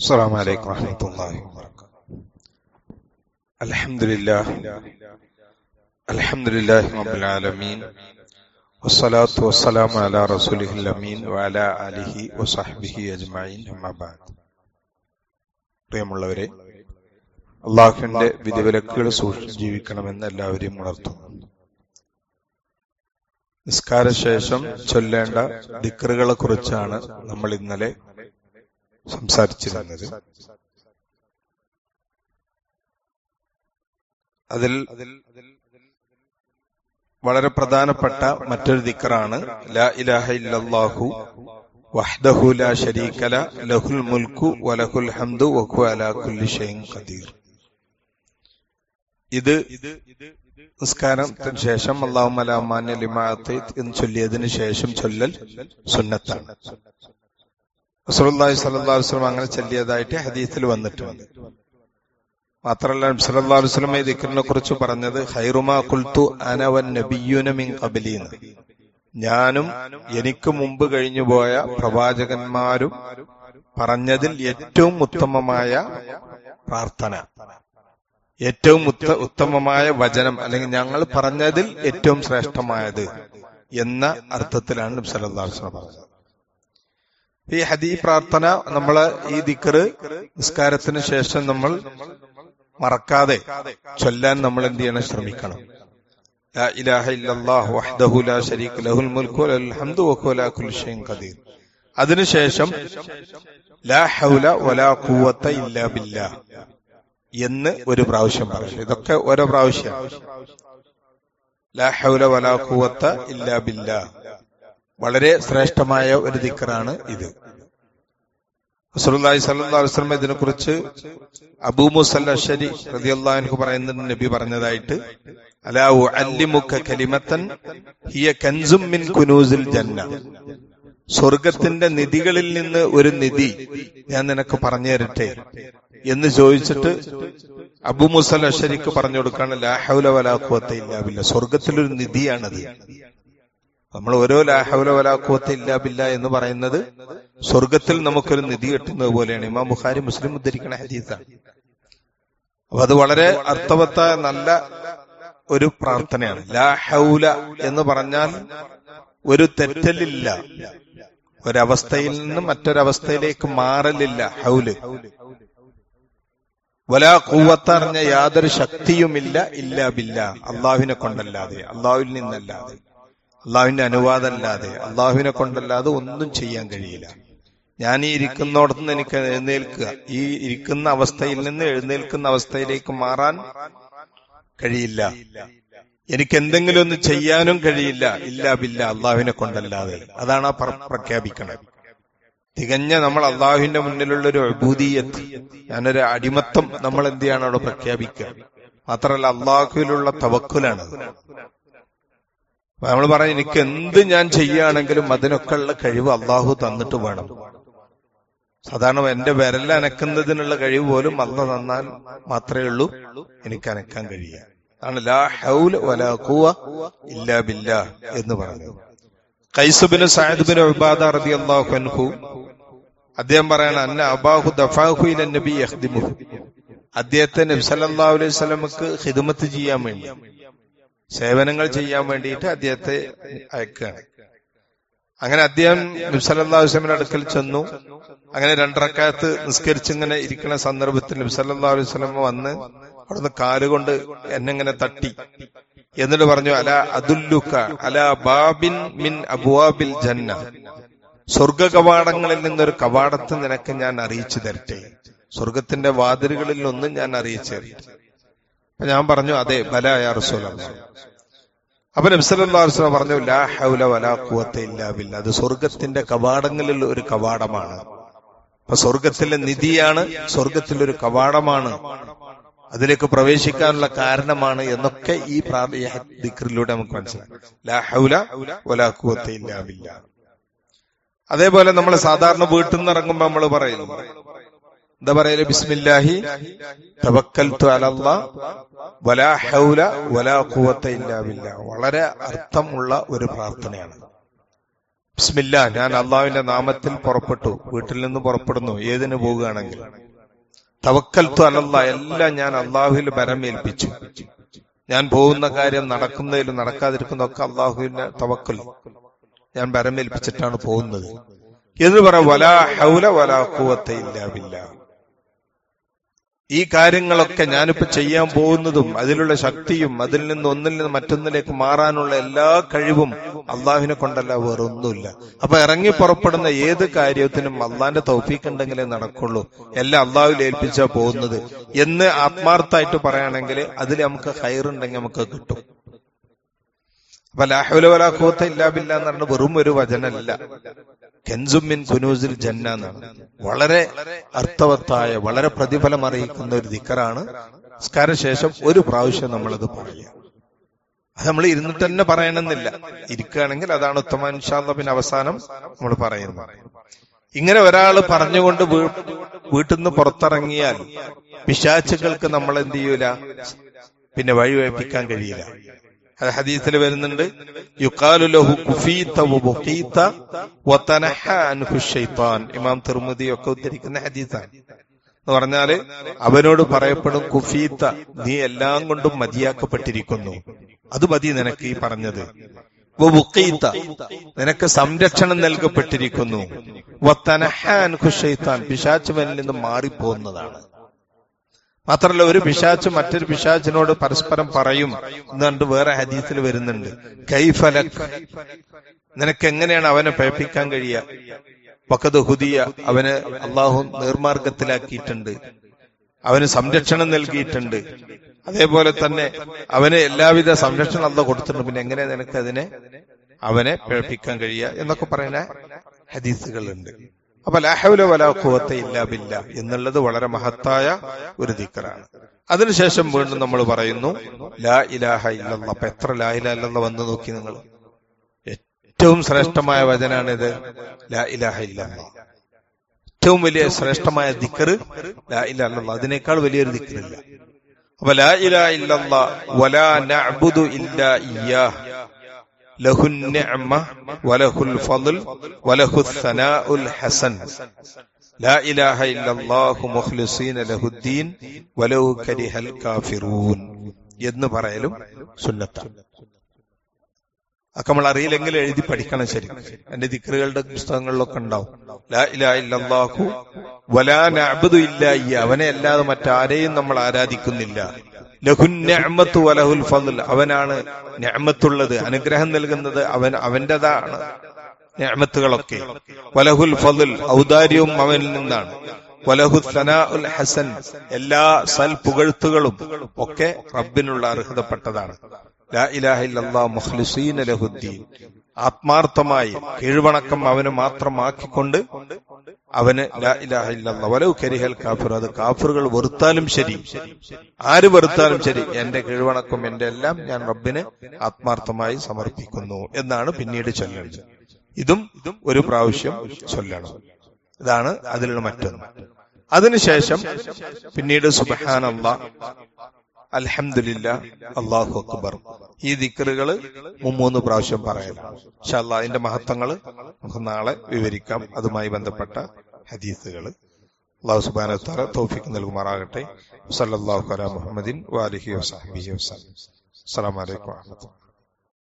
السلام عليكم ورحمة الله وبركاته الحمد لله الحمد لله رب العالمين والصلاة والسلام على رسوله الأمين وعلى آله وصحبه أجمعين أما بعد പ്രിയമുള്ളവരെ അള്ളാഹുവിന്റെ വിധിവിലക്കുകൾ സൂക്ഷിച്ച് ജീവിക്കണമെന്ന് എല്ലാവരെയും ഉണർത്തുന്നു നിസ്കാരശേഷം ചൊല്ലേണ്ട ദിക്കറുകളെ കുറിച്ചാണ് നമ്മൾ ഇന്നലെ സംസാരിച്ചിരുന്നത്. അതിൽ വളരെ പ്രധാനപ്പെട്ട മറ്റൊരു ദിക്കറാണ് ലാ ഇലാഹ ഇല്ലല്ലാഹു വഹ്ദഹു ലാ ശരീകല ലഹുൽ മുൽക്കു വലഹുൽ ഹംദു വഹു അലാ കുല്ലി ഷൈൻ ഖദീർ. ഇത് നിസ്കാരത്തിന് ശേഷം അള്ളാഹു അലാമാൻ ലിമാഅത്ത് എന്ന് ചൊല്ലിയതിനു ശേഷം ചൊല്ലൽ സുന്നത്താണ്. സ്വല്ലല്ലാഹു അലൈഹി വസല്ലം അങ്ങനെ ചൊല്ലിയതായിട്ട് ഹദീസിൽ വന്നിട്ടുണ്ട്. മാത്രമല്ല സല്ലല്ലാഹു വസല്ലം ഈ ദിക്റിനെ കുറിച്ച് പറഞ്ഞത് ഹൈറുമാ ഖുൽതു അന വൻ നബിയുന മിൻ ഖബലീന്ന് ഞാനും എനിക്ക് മുമ്പ് കഴിഞ്ഞുപോയ പ്രവാചകന്മാരും പറഞ്ഞതിൽ ഏറ്റവും ഉത്തമമായ പ്രാർത്ഥന. ഏറ്റവും ഉത്ത ഉത്തമമായ വചനം അല്ലെങ്കിൽ ഞങ്ങൾ പറഞ്ഞതിൽ ഏറ്റവും ശ്രേഷ്ഠമായത് എന്ന അർത്ഥത്തിലാണ് നബി സല്ലല്ലാഹു അലൈഹി വസല്ലം പറഞ്ഞത്. ഈ ഹദീ പ്രാർത്ഥന നമ്മൾ ഈ ദിക്കറ് നിസ്കാരത്തിന് ശേഷം നമ്മൾ മറക്കാതെ ചൊല്ലാൻ നമ്മൾ എന്ത് ചെയ്യണം? ശ്രമിക്കണം. അതിനുശേഷം ലാ ഹൗല വലാ ഇല്ലാ എന്ന് ഒരു പ്രാവശ്യം പറയും ഇതൊക്കെ ഓരോ പ്രാവശ്യം. ലാ ഹൗല വലാ കൂവത്ത ഇല്ലാ ബില്ലാഹ് വളരെ ശ്രേഷ്ഠമായ ഒരു ദിക്കറാണ് ഇത്. അലൈഹി വസല്ലം ഇതിനെ കുറിച്ച് അബൂ മുസല്ല പറയുന്നുണ്ട് നബി പറഞ്ഞതായിട്ട്. ഹിയ സ്വർഗത്തിന്റെ നിധികളിൽ നിന്ന് ഒരു നിധി ഞാൻ നിനക്ക് പറഞ്ഞു തരട്ടെ എന്ന് ചോദിച്ചിട്ട് അബു മുസൽ അഷരിക്ക് പറഞ്ഞു കൊടുക്കാണ് ലാഹൗല ഇല്ലാവില്ല സ്വർഗത്തിലൊരു നിധിയാണത്. നമ്മൾ ഓരോ ലാഹൗല വലാഖുവത്ത ഇല്ലാബില്ല എന്ന് പറയുന്നത് സ്വർഗത്തിൽ നമുക്കൊരു നിധി കിട്ടുന്നത് പോലെയാണ്. ഇമാം ബുഖാരി മുസ്ലിം ഉദ്ധരിക്കണ ഹദീസാണ്. അപ്പൊ അത് വളരെ അർത്ഥവത്തായ നല്ല ഒരു പ്രാർത്ഥനയാണ്. ലാ ഹൗല എന്ന് പറഞ്ഞാൽ ഒരു തെറ്റലില്ല. ഒരവസ്ഥയിൽ നിന്ന് മറ്റൊരവസ്ഥയിലേക്ക് മാറലില്ല ഹൗൽ. വലാ കൂവത്തറിഞ്ഞ യാതൊരു ശക്തിയുമില്ല ഇല്ല ബില്ല. അള്ളാഹുവിനെ കൊണ്ടല്ലാതെ അള്ളാഹുവിൽ നിന്നല്ലാതെ. അള്ളാഹുവിന്റെ അനുവാദമല്ലാതെ അള്ളാഹുവിനെ കൊണ്ടല്ലാതെ ഒന്നും ചെയ്യാൻ കഴിയില്ല. ഞാൻ ഈ ഇരിക്കുന്നിടത്തുനിന്ന് എനിക്ക് എഴുന്നേൽക്കുക ഈ ഇരിക്കുന്ന അവസ്ഥയിൽ നിന്ന് എഴുന്നേൽക്കുന്ന അവസ്ഥയിലേക്ക് മാറാൻ കഴിയില്ല. എനിക്ക് എന്തെങ്കിലും ഒന്ന് ചെയ്യാനും കഴിയില്ല. ഇല്ല ബില്ല അള്ളാഹുവിനെ കൊണ്ടല്ലാതെ. അതാണ് ആ പ്രഖ്യാപിക്കണം തികഞ്ഞ നമ്മൾ അള്ളാഹുവിന്റെ മുന്നിലുള്ള ഒരു അബൂദീയത്ത് ഞാനൊരു അടിമത്തം നമ്മൾ എന്ത് അവിടെ പ്രഖ്യാപിക്കുക? മാത്രമല്ല അള്ളാഹുവിലുള്ള തവക്കുലാണ്. നമ്മൾ പറയാം എനിക്ക് എന്ത് ഞാൻ ചെയ്യുകയാണെങ്കിലും അതിനൊക്കെ ഉള്ള കഴിവ് അള്ളാഹു തന്നിട്ട് വേണം. സാധാരണ എന്റെ വിരൽ അനക്കുന്നതിനുള്ള കഴിവ് പോലും അല്ല തന്നാൽ മാത്രമേ ഉള്ളൂ എനിക്ക് അനക്കാൻ കഴിയുക. ആണ് ലാ ഇല്ലാ എന്ന് പറഞ്ഞു കൈസുബിന് സാഹിബിന് ഉബാദ റളിയല്ലാഹു അൻഹു അദ്ദേഹം പറയണ അന്ന അബാഹു ദഫാഹു അദ്ദേഹത്തെ നബി സല്ലല്ലാഹു അലൈഹി വസല്ലമക്ക് ഖിദ്മത്ത് ചെയ്യാൻ വേണ്ടി സേവനങ്ങൾ ചെയ്യാൻ വേണ്ടിയിട്ട് അദ്ദേഹത്തെ അയക്കുകയാണ് അങ്ങനെ അദ്ദേഹം നബി സല്ലല്ലാഹു അലൈഹി വസല്ലമയുടെ അടുക്കൽ ചെന്നു. അങ്ങനെ രണ്ടറക്കാലത്ത് നിസ്കരിച്ചിങ്ങനെ ഇരിക്കുന്ന സന്ദർഭത്തിൽ അലൈഹി വസല്ലമ വന്ന് അവിടുന്ന് കാലുകൊണ്ട് എന്നെങ്ങനെ തട്ടി. എന്നിട്ട് പറഞ്ഞു അല അതുല്ലുക്ക അല ബാബിൻ മിൻ അബുവാബിൽ ജന്ന. സ്വർഗ കവാടങ്ങളിൽ നിന്നൊരു കവാടത്ത് നിനക്ക് ഞാൻ അറിയിച്ചു തരട്ടെ. സ്വർഗത്തിന്റെ വാതിലുകളിൽ ഒന്നും ഞാൻ അറിയിച്ചു തരട്ടെ. ഞാൻ പറഞ്ഞു അതെ ബല യാ റസൂല അപ്പൊ നബ്സലാസ്ല പറഞ്ഞു ലാ ഹൗല വലാ അത് സ്വർഗത്തിന്റെ കവാടങ്ങളിൽ ഒരു കവാടമാണ്. അപ്പൊ സ്വർഗത്തിലെ നിധിയാണ് സ്വർഗത്തിലൊരു കവാടമാണ്. അതിലേക്ക് പ്രവേശിക്കാനുള്ള കാരണമാണ് എന്നൊക്കെ ഈ ദിക്റിലൂടെ നമുക്ക് മനസ്സിലാക്കാം. ലാ ഹൗല വലാ അതേപോലെ നമ്മൾ സാധാരണ വീട്ടിൽ നിന്ന് ഇറങ്ങുമ്പോ നമ്മൾ പറയുന്നു എന്താ പറയൽ? ബിസ്മില്ലാഹി. തവക്കൽത്തു അലല്ലാ വലാ ഹൗല വലാ ഖുവത ഇല്ലാ വളരെ അർത്ഥമുള്ള ഒരു പ്രാർത്ഥനയാണ്. ബിസ്മില്ല ഞാൻ അള്ളാഹുവിന്റെ നാമത്തിൽ പുറപ്പെട്ടു. വീട്ടിൽ നിന്ന് പുറപ്പെടുന്നു. ഏതിന് പോവുകയാണെങ്കിൽ തവക്കൽത്തു അലല്ല എല്ലാം ഞാൻ അള്ളാഹുവിൽ ബരമേൽപ്പിച്ചു ഞാൻ പോകുന്ന കാര്യം നടക്കുന്നതിലും നടക്കാതിരിക്കുന്നതൊക്കെ അള്ളാഹുവിന്റെ തവക്കൽ. ഞാൻ ബരമേൽപ്പിച്ചിട്ടാണ് പോകുന്നത്. എന്ന് പറ? വലാ ഹൗല വലാ കൂവത്തെ ഇല്ലാവില്ല ഈ കാര്യങ്ങളൊക്കെ ഞാനിപ്പോ ചെയ്യാൻ പോകുന്നതും അതിലുള്ള ശക്തിയും അതിൽ നിന്ന് ഒന്നിൽ നിന്ന് മറ്റൊന്നിലേക്ക് മാറാനുള്ള എല്ലാ കഴിവും അള്ളാഹുവിനെ കൊണ്ടല്ല വേറൊന്നുമില്ല. അപ്പൊ ഇറങ്ങി പുറപ്പെടുന്ന ഏത് കാര്യത്തിനും അള്ളാന്റെ തൗഫീക്ക് ഉണ്ടെങ്കിലേ നടക്കുള്ളൂ. എല്ലാം അള്ളാഹുവിൽ ഏൽപ്പിച്ചാ പോകുന്നത്. എന്ന് ആത്മാർത്ഥമായിട്ട് പറയുകയാണെങ്കിൽ അതിൽ നമുക്ക് ഹൈറുണ്ടെങ്കിൽ നമുക്ക് കിട്ടും. അപ്പൊ ലാഹുല വലാഖൂത്ത ഇല്ലാബില്ല എന്ന് പറഞ്ഞ വെറും ഒരു വചനല്ല കെൻസുമിൻ കുനൂസിൽ ജന്ന എന്നാണ്. വളരെ അർത്ഥവത്തായ വളരെ പ്രതിഫലം അറിയിക്കുന്ന ഒരു ദിക്കറാണ്. സ്കാരശേഷം ഒരു പ്രാവശ്യം നമ്മളത് പറയുക. അത് നമ്മൾ ഇരുന്നിട്ട് തന്നെ പറയണമെന്നില്ല. ഇരിക്കുകയാണെങ്കിൽ അതാണ് ഉത്തമ. പിന്നെ അവസാനം നമ്മൾ പറയുന്നത്. ഇങ്ങനെ ഒരാൾ പറഞ്ഞുകൊണ്ട് വീട്ടിൽ നിന്ന് പുറത്തിറങ്ങിയാൽ പിശാച്ചുകൾക്ക് നമ്മൾ എന്ത് ചെയ്യൂല? പിന്നെ വഴിവഴിപ്പിക്കാൻ കഴിയില്ല. അത് ഹദീസിൽ വരുന്നുണ്ട് ഇമാം തിർമുദി ഒക്കെ ഉദ്ധരിക്കുന്ന ഹദീസാണ്. എന്ന് പറഞ്ഞാൽ അവനോട് പറയപ്പെടും കുഫീത്ത നീ എല്ലാം കൊണ്ടും മതിയാക്കപ്പെട്ടിരിക്കുന്നു. അത് മതി നിനക്ക് ഈ പറഞ്ഞത്. നിനക്ക് സംരക്ഷണം നൽകപ്പെട്ടിരിക്കുന്നു. പിശാച്ചുവനിൽ നിന്ന് മാറിപ്പോകുന്നതാണ്. മാത്രല്ല ഒരു പിശാച്ച് മറ്റൊരു പിശാച്ചിനോട് പരസ്പരം പറയും എന്നുകൊണ്ട് വേറെ ഹദീസിൽ വരുന്നുണ്ട്. കൈഫലക്. നിനക്ക് എങ്ങനെയാണ് അവനെ പേപ്പിക്കാൻ കഴിയുക? വക്കത് ഹുദിയ അവന് അള്ളാഹു നേർമാർഗത്തിലാക്കിയിട്ടുണ്ട്. അവന് സംരക്ഷണം നൽകിയിട്ടുണ്ട്. അതേപോലെ തന്നെ അവന് എല്ലാവിധ സംരക്ഷണം അല്ല കൊടുത്തിട്ടുണ്ട്. പിന്നെ എങ്ങനെ നിനക്ക് അതിനെ അവനെ പേപ്പിക്കാൻ കഴിയുക എന്നൊക്കെ പറയുന്ന ഹദീസുകളുണ്ട്. അപ്പൊ ലാഹുല വലാഖുവത്തെ ഇല്ലാബില്ല എന്നുള്ളത് വളരെ മഹത്തായ ഒരു ദിക്കറാണ്. അതിനുശേഷം വീണ്ടും നമ്മൾ പറയുന്നു ലാ ഇലാഹ ഇല്ലെന്ന അപ്പൊ എത്ര ലാ ഇലാ വന്ന് നോക്കി നിങ്ങൾ. ഏറ്റവും ശ്രേഷ്ഠമായ വചനാണിത് ലാ ഇലാഹ ഇല്ലെന്ന ഏറ്റവും വലിയ ശ്രേഷ്ഠമായ ദിക്കറ് ലാ ഇലാ അല്ലെന്ന അതിനേക്കാൾ വലിയൊരു ദിക്കറില്ല. അപ്പൊ ലാ ഇലാ ഇല്ലല്ല വലാ ഇല്ലാ ഇയ്യാഹ്. ലഹുൻ ലഹുൽ വലഹുൽ ഫضൽ വലഹുൽ സനാഉൽ ഹസൻ. ലാ ഇലാഹ ഇല്ലല്ലാഹു മുഖ്ലിസീന ലഹുദ്ദീൻ വലഹു കരിഹൽ കാഫിറൂൻ എന്ന് പറയലും സുന്നത്താണ് ഒക്കെ നമ്മൾ അറിയില്ലെങ്കിൽ എഴുതി പഠിക്കണം ശരി. എന്റെ ദിക്കറുകളുടെ പുസ്തകങ്ങളിലൊക്കെ ഉണ്ടാവും. ലാ ഇലാഹ ഇല്ലല്ലാഹു വലാ നഅ്ബുദു ഇല്ലാ ഇയ്യ. അവനെ അല്ലാതെ മറ്റാരെയും നമ്മൾ ആരാധിക്കുന്നില്ല. വലഹുൽ ഫضൽ അവനാണ് ഞമത്തുള്ളത് അനുഗ്രഹം നൽകുന്നത് അവൻ അവന്റേതാണ് നിഅമത്തുകളൊക്കെ വലഹുൽ ഫضൽ ഔദാര്യവും അവനിൽ നിന്നാണ്. വലഹു സനാഉൽ ഹസൻ. എല്ലാ സൽ പുകഴ്ത്തുകളും ഒക്കെ റബ്ബിനുള്ള അർഹതപ്പെട്ടതാണ്. ലാ ഇലാഹ ഇല്ലല്ലാഹ് മുഖ്ലിസീന ലഹുദ്ദീൻ. ആത്മാർത്ഥമായി കീഴ്വണക്കം അവന് മാത്രമാക്കിക്കൊണ്ട് അവന് ലാ ഇലാഹ ഇല്ലല്ലാഹ് വലൗ കരിഹൽ കാഫിർ അത് കാഫിറുകൾ വെറുത്താലും ശരി. ആര് വെറുത്താലും ശരി? എന്റെ കീഴ്വണക്കം എന്റെ എല്ലാം ഞാൻ റബ്ബിന് ആത്മാർത്ഥമായി സമർപ്പിക്കുന്നു എന്നാണ് പിന്നീട് ചൊല്ലേണ്ടത്. ഇതും ഇതും ഒരു പ്രാവശ്യം ചൊല്ലണം. ഇതാണ് അതിലുള്ള മറ്റൊന്ന്. അതിനുശേഷം പിന്നീട് സുബഹാനല്ല അലഹമില്ല അള്ളാഹു അക്ബർ. ഈ ദിക്കറുകൾ മൂന്ന് പ്രാവശ്യം പറയാം ഷല്ല അതിന്റെ മഹത്വങ്ങൾ നമുക്ക് നാളെ വിവരിക്കാം. അതുമായി ബന്ധപ്പെട്ട ഹദീസുകൾ. അള്ളാഹു സുബാന തോഫിക്ക് നൽകുമാറാകട്ടെ. സല്ലാഹു അലാ മുഹമ്മദിൻ വാലിഹി വസാഹി അസ്സലാമു അലൈക്കും വറഹ്മത്തുള്ളാഹി